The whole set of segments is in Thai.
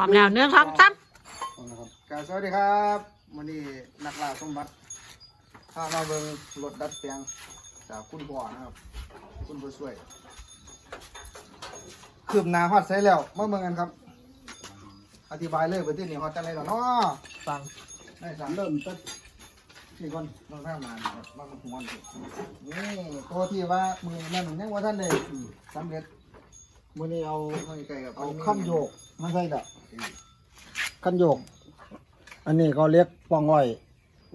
ร้อมแล้วเนื้อทองซ้นะครับกาสวัสดีครับวันนี้นักล่าสมบัติพามาเบิ่งรถดัดแปลงจากคุณพ่อนะครับ คุณผู้ช่วยคืบหน้าฮอดใส่แล้วมาเบิ่งกันครับ อธิบายเลยไปที่นี่ฮอดจังไรแล้วเนาะำฟังได้สามเริ่มต้นที่ก่อนเบิ่งข้างมาครับมาเบิ่งหัวนี่นี่ตัวที่ว่ามือนั่นยังว่าท่านได้สำเร็จมื่อนี้เอาเอาใกล้กับเอามโยกม่ใช่ดะ ขั้นโยก อันนี้เขาเรียกปองอ้อย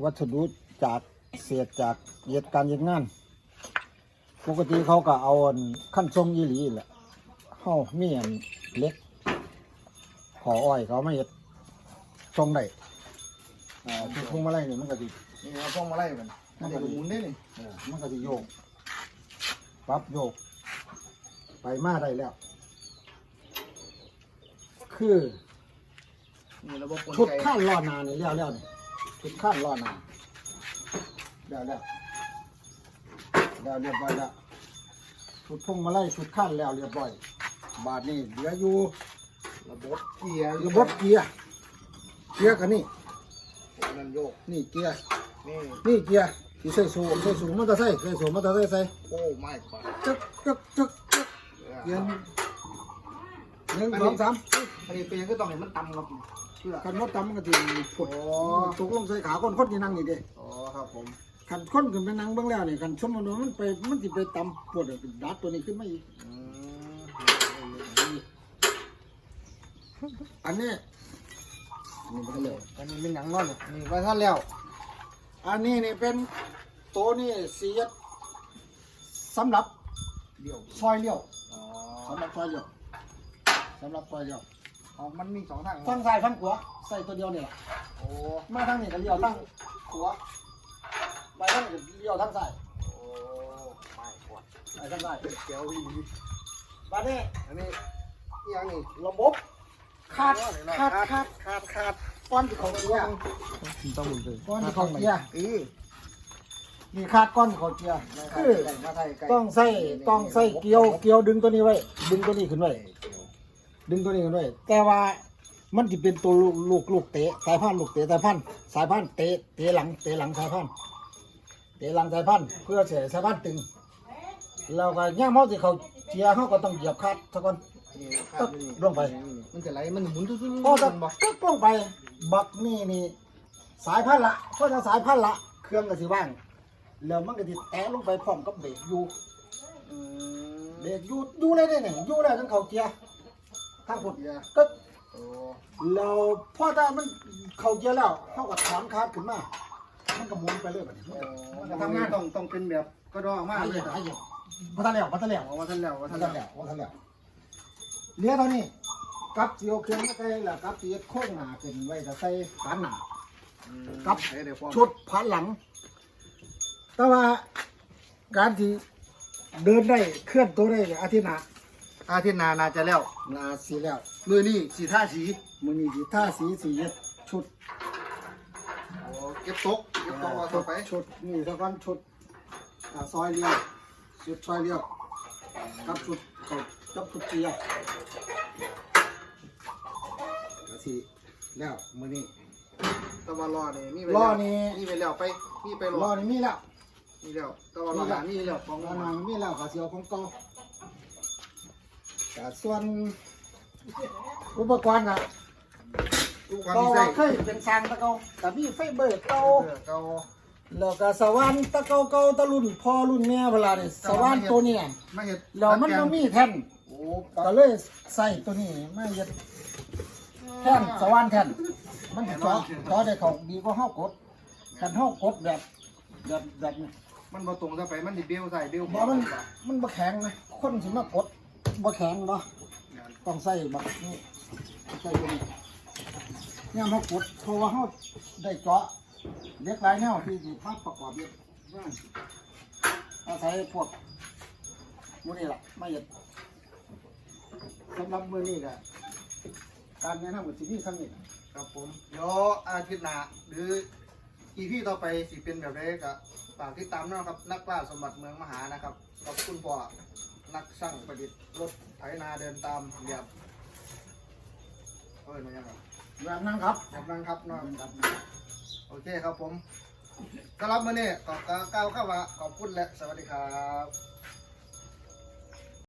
วัสดุจากเศษจากเหตุการณ์เหตุงาน ปกติเขาก็เอาอันขั้นทรงยีหลีแหละเฮามีอันเล็กขออ้อยเขาไม่เห็ดทรงได้อ่าที่พวงมาลัยนี่มันก็สินี่เอาพวงมาไล่มันมันจะหมุนได้นี่เออมันก็สิโยกปรับโยก ไปมาได้แล้ว คือนี่ระบบกลชุดไกข้านล้อหนานี่เลี้ยวแล้วนี่ชุดข้านล้อหนาเดี๋ยวแล้วเดี๋ยวเรียบร้อยแล้วชุดพวงมาลัยชุดข้านแล้วเรียบร้อย บาทนี่เหลืออยู่ระบบเกียร์ระบบเกียร์เกียร์กันนี่นั่นโยกนี่เกียร์นี่นี่เกียร์ที่ใส่สูงใส่สูงมันจะใส่ใส่สูงมันจะใส่ใส่โอ้ไม่กว่าจึ๊กจึ๊กจึ๊กจึ๊กเกียร์ หนึ่งสองสามอันนี้เป็นก็ต้องเห็นมันต่ำครับเพื่อขันมดตำมันก็จะผุดโอ้ตกลงใส่ขาคนคนที่นั่งนี่เด้อ๋อครับผมขันคนขึ้นไปนั่งเบื้องแล้วนี่ขันชมมันมันไปมันสิไปตำปวดอะดัดตัวนี้ขึ้นมาอีกอืมอันนี้อันนี้มันก็เร็วอันนี้เป็นหนังนอนเลยนี่ไว้ท่านแล้ว อันนี้นี่เป็นตัวนี่สียัดสำหรับเดี่ยวซอยเลี้ยวอ๋อสำหรับซอยเลี้ยวสำหรับซอยเลี้ยวอ๋อมันมีสองทางทั้งซ้ายทั้งขวาใส่ตัวเดียวนี่แหละโอ้มาทางนี้ก็เลี้ยวทั้งขวาไปทางนี้ก็เลี้ยวทั้งซ้ายโอ้ไม่กว่าไปทางซ้ายเกียวอีบัดนี้อันนี้อีหยังนี่ระบบคาดคาดคาดขาดขาดก้อนที่เขาเกียร์ต้องมุนเลยก้อนที่เขาเกียร์อือนี่คาดก้อนที่เขาเกียร์มาไทคืยอไก่มาไทยไก่ต้องใส่ต้องใส่เกลียวเกลียวดึงตัวนี้ไว้ ดึงตัวนี้ขึ้นไว้ ดึงตัวนี้ขึ้นไว้แต่ว่ามันจะเป็นตัวลูกลูกลูกเตะสายพันธุ์ลูกเตะสายพันธุ์สายพันธุ์เตะเตะหลังเตะหลังสายพันธุ์เตะหลังสายพันธุ์เพื่อเสียสายพันธุ์ตึงแล้วก็ย่างเมาสิเขาเจียเขาก็ต้องเหยียบคาดซะก่อนนี่ขาดอยู่นี่ลงไป มันจะไหลมันหมุนตุ้ๆๆพอจะมันบอกตึ๊กลงไป บักนี่นี่สายพันธุ์ละพอจะสายพันธุ์ละเครื่องก็สิว่างแล้วมันก็สิแตะลงไปพร้อมกับเบรกอยู่อืมเด็กอยู่อยู่เลยเนี่ยอยู่แล้วทั้งเขาเกียร์ ทั้งหมดเกียร์ก็โอ้เราพอถ้ามันเขาเกียร์แล้วเขาก็ถอนคาดขึ้นมามันก็หมุนไปเรื่อยแบบนี้มันจะทำงานต้องต้องเป็นแบบก็ดอมากหายเลเย็ยนหายเย็นมาทันแล้วมาทันแล้วอ๋อว่าท่านแล้วว่ามาท่านทันแล้วแล้วมาทันแล้วเหลี้ยเท่านี้กับเสียวเครื่องก็ได้แล้วกับเสียโค้งหน้าขึ้นไว้จะใส่ผานหน้าครับเดี๋ยวพอชุดผานหลัง แต่ว่าการที่เดินได้เคลื่อนตัวได้เนี่ยอาทิตย์หน้า อาทิตย์หนาน่าจะแล้ว นาสีแล้วมือนี่สีท่าสีมือนี้สีท่าสีสีเย็ดชุดโอ้เก็บโต๊ะเก็บโต๊ะเอาต่อไปชุดนี่สักวันชุดอ่าซอยเลี้ยวชุดซอยเลี้ยวกับชุดเขากับชุดเจียก็สีแล้วมือนี้ตะวันรอนี่มีไปรอแล้วนี่มีไปแล้วไปมีไปรรออนี่มีแล้วมีแล้วตะวันรอหามีแล้วของรอหน่อยมีแล้วขาเสียวของเก่า แต่ส่วนอุปกรณ์อะดูความก็มีไส้เคยเป็นสร้างตะเกาแต่มีไฟเบิร์เก่าเออเก่าแล้วก็สว่านตะเกาเก่าตะรุ่นพ่อรุ่นแม่เวลาเนี่ยสว่านตัวเนี้ไม่เห็ดแล้วมันก็มีแท่นโอ้ก็เลยใส่ตัวนี้มาเย็ดแท่นสว่านแท่นมันจะเจาะเจาะได้เขาดีกว่าเฮากดกันเฮากดแบบแบบแบบนี้ มันบ่ตรงซะไปมันดิเบี้ยวใส่เบี้ยวบ่มันมันบ่แข็งนะคนสิมากด บ่แข็งเนาะต้องใส่บักนี่ใส่ตัวนี้เนี่ยเฮากดเพราะว่าเฮาได้เจาะเล็กหลายแนวที่สิพับประกอบเยอะอาศัยพวกมื้อนี้ล่ะมาเย็ดสำหรับมือนี้ก็การแนะนำก็สิมีคำนี้ครับผมเดี๋ยวอาทิตย์หน้าหรืออีพีต่อไปสิเป็นแบบไรก็ฝากติดตามนะครับ นักล่าสมบัติเมืองมหานะครับกับคุณพ่อ นักช่างประดิษฐ์รถไถนาเดินตามแบบเออเนี่ยครับแบบนั้นครับแบบนั้นครับนอเนาะนครับโอเคครับผมสำหรับมื้อนี้ก็กล่าวคำว่าขอบคุณและสวัสดีครับ